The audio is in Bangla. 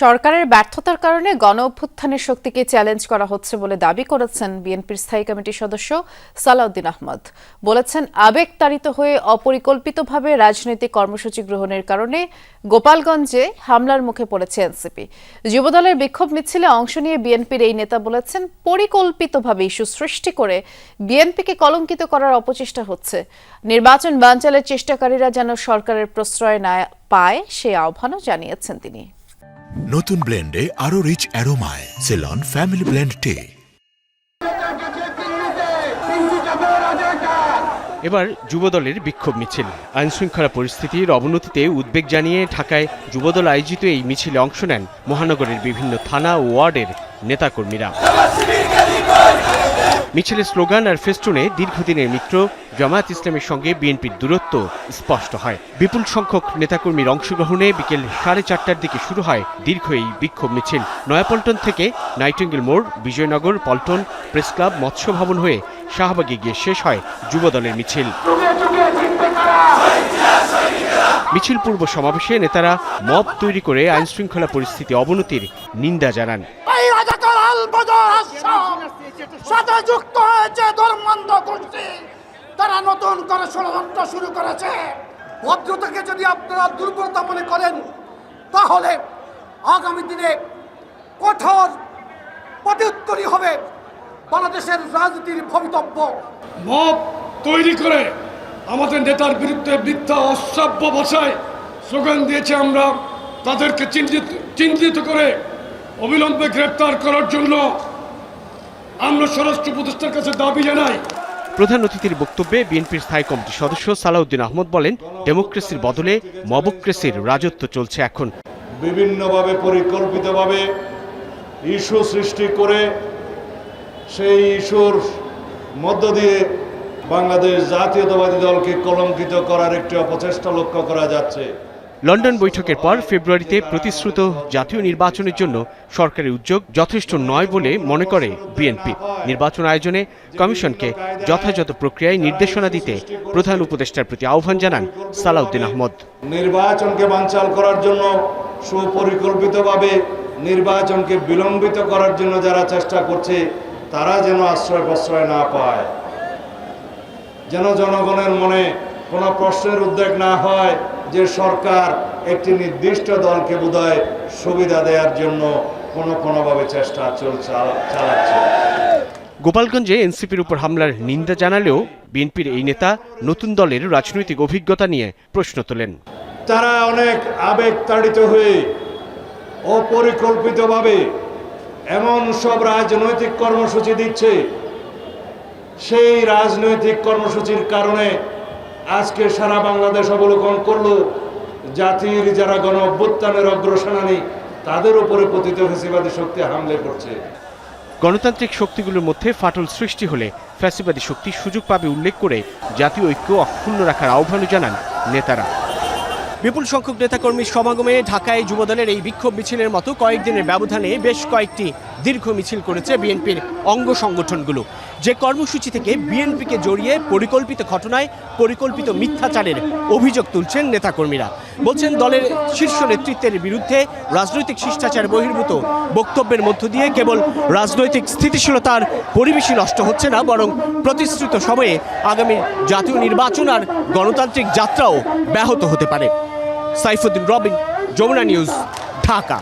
সরকারের ব্যর্থতার কারণে গণ অভ্যুত্থানের শক্তিকে চ্যালেঞ্জ করা হচ্ছে বলে দাবি করেছেন বিএনপির স্থায়ী কমিটির সদস্য সালাউদ্দিন আহমদ। বলেছেন আবেগ তাড়িত হয়ে অপরিকল্পিতভাবে রাজনৈতিক কর্মসূচি গ্রহণের কারণে গোপালগঞ্জে হামলার মুখে পড়েছে এনসিপি। যুবদলের বিক্ষোভ মিছিলে অংশ নিয়ে বিএনপির এই নেতা বলেছেন পরিকল্পিতভাবে ইস্যু সৃষ্টি করে বিএনপিকে কলঙ্কিত করার অপচেষ্টা হচ্ছে। নির্বাচন বানচালের চেষ্টাকারীরা যেন সরকারের প্রশ্রয় না পায়, সে আহ্বানও জানিয়েছেন তিনি। নতুন ব্লেন্ডে আরও রিচ অ্যারোমায় সেলন ফ্যামিলি ব্লেন্ড টে এবার যুবদলের বিক্ষোভ মিছিল। আইনশৃঙ্খলা পরিস্থিতির অবনতিতে উদ্বেগ জানিয়ে ঢাকায় যুবদল আয়োজিত এই মিছিলে অংশ নেন মহানগরের বিভিন্ন থানা ও ওয়ার্ডের নেতাকর্মীরা। মিছিলের স্লোগান আর ফেস্টুনে দীর্ঘদিনের মিত্র জামায়াত ইসলামের সঙ্গে বিএনপির দূরত্ব স্পষ্ট হয়। বিপুল সংখ্যক নেতাকর্মীর অংশগ্রহণে বিকেল সাড়ে চারটার দিকে শুরু হয় দীর্ঘ এই বিক্ষোভ মিছিল। নয়াপল্টন থেকে নাইটিঙ্গেল মোড়, বিজয়নগর, পল্টন, প্রেস ক্লাব, মৎস্য ভবন হয়ে শাহবাগে গিয়ে শেষ হয় যুবদলের মিছিল। মিছিল পূর্ব সমাবেশে নেতারা মব তৈরি করে আইনশৃঙ্খলা পরিস্থিতি অবনতির নিন্দা জানান। বদর সাথে যুক্ত হয়েছে ধর্মান্ধ গোষ্ঠী। তারা নতুন করে ষড়যন্ত্র শুরু করেছে। ভদ্রতাকে যদি আপনারা দুর্বলতা মনে করেন তাহলে আগামী দিনে কঠোর প্রত্যুত্তরী হবে বাংলাদেশের রাজনীতির ভবিতব্য। মব তৈরি করে আমাদের নেতার বিরুদ্ধে মিথ্যা অশ্রাব্য ভাষায় স্লোগান দিয়েছে আমরা। তাদেরকে চিহ্নিত চিহ্নিত করে অবিলম্বে গ্রেপ্তার করার জন্য আমরা স্বরাষ্ট্র প্রতিষ্ঠার কাছে দাবি জানাই। প্রধান অতিথির বক্তব্যে বিএনপির স্থায়ী কমিটির সদস্য সালাউদ্দিন আহমদ বলেন ডেমোক্রেসির বদলে মবক্রেসির রাজত্ব চলছে এখন। বিভিন্নভাবে পরিকল্পিতভাবে ইস্যু সৃষ্টি করে সেই ইস্যুর মধ্য দিয়ে বাংলাদেশ জাতীয়তাবাদী দলকে কলঙ্কিত করার একটি অপচেষ্টা লক্ষ্য করা যাচ্ছে। লন্ডন বৈঠকের পর ফেব্রুয়ারিতে প্রতিশ্রুত জাতীয় নির্বাচনের জন্য সরকারের উদ্যোগ যথেষ্ট নয় বলে মনে করে বিএনপি। নির্বাচন আয়োজনে কমিশনকে যথাযথ প্রক্রিয়ায় নির্দেশনা দিতে প্রধান উপদেষ্টার প্রতি আহ্বান জানান সালাউদ্দিন আহমদ। নির্বাচনকে বানচাল করার জন্য সুপরিকল্পিতভাবে নির্বাচনকে বিলম্বিত করার জন্য যারা চেষ্টা করছে, তারা যেন আশ্রয় প্রশ্রয় না পায়। যেন জনগণের মনে কোনো প্রশ্নের উদ্বেগ না হয় যে সরকার একটি নির্দিষ্ট দলকে বোধহয় সুবিধা দেওয়ার জন্য কোনো কোনোভাবে চেষ্টা চল চালাচ্ছে। গোপালগঞ্জে এনসিপির উপর হামলার নিন্দা জানালেও বিএনপির এই নেতা নতুন দলের রাজনৈতিক অভিজ্ঞতা নিয়ে প্রশ্ন তোলেন। তারা অনেক আবেগ তাড়িত হয়ে অপরিকল্পিতভাবে এমন সব রাজনৈতিক কর্মসূচি দিচ্ছে। সেই রাজনৈতিক কর্মসূচির কারণে আজকে সারা বাংলাদেশ অবলোকন করল জাতির যারা গণ অভ্যুত্থানের অগ্রসেনানী তাদের উপরে পতিত ফেসিবাদী শক্তি হামলে করছে। গণতান্ত্রিক শক্তিগুলোর মধ্যে ফাটল সৃষ্টি হলে ফ্যাসিবাদী শক্তি সুযোগ পাবে উল্লেখ করে জাতীয় ঐক্য অক্ষুণ্ণ রাখার আহ্বানও জানান নেতারা। বিপুল সংখ্যক নেতাকর্মীর সমাগমে ঢাকায় যুবদলের এই বিক্ষোভ মিছিলের মতো কয়েকদিনের ব্যবধানে বেশ কয়েকটি দীর্ঘ মিছিল করেছে বিএনপির অঙ্গ সংগঠনগুলো। যে কর্মসূচি থেকে বিএনপিকে জড়িয়ে পরিকল্পিত ঘটনায় পরিকল্পিত মিথ্যাচারের অভিযোগ তুলছেন নেতাকর্মীরা। বলছেন দলের শীর্ষ নেতৃত্বের বিরুদ্ধে রাজনৈতিক শিষ্টাচার বহির্ভূত বক্তব্যের মধ্য দিয়ে কেবল রাজনৈতিক স্থিতিশীলতার পরিবেশই নষ্ট হচ্ছে না, বরং প্রতিশ্রুত সময়ে আগামী জাতীয় নির্বাচন আর গণতান্ত্রিক যাত্রাও ব্যাহত হতে পারে। সাইফুদ্দিন রবিন, যমুনা নিউজ, ঢাকা।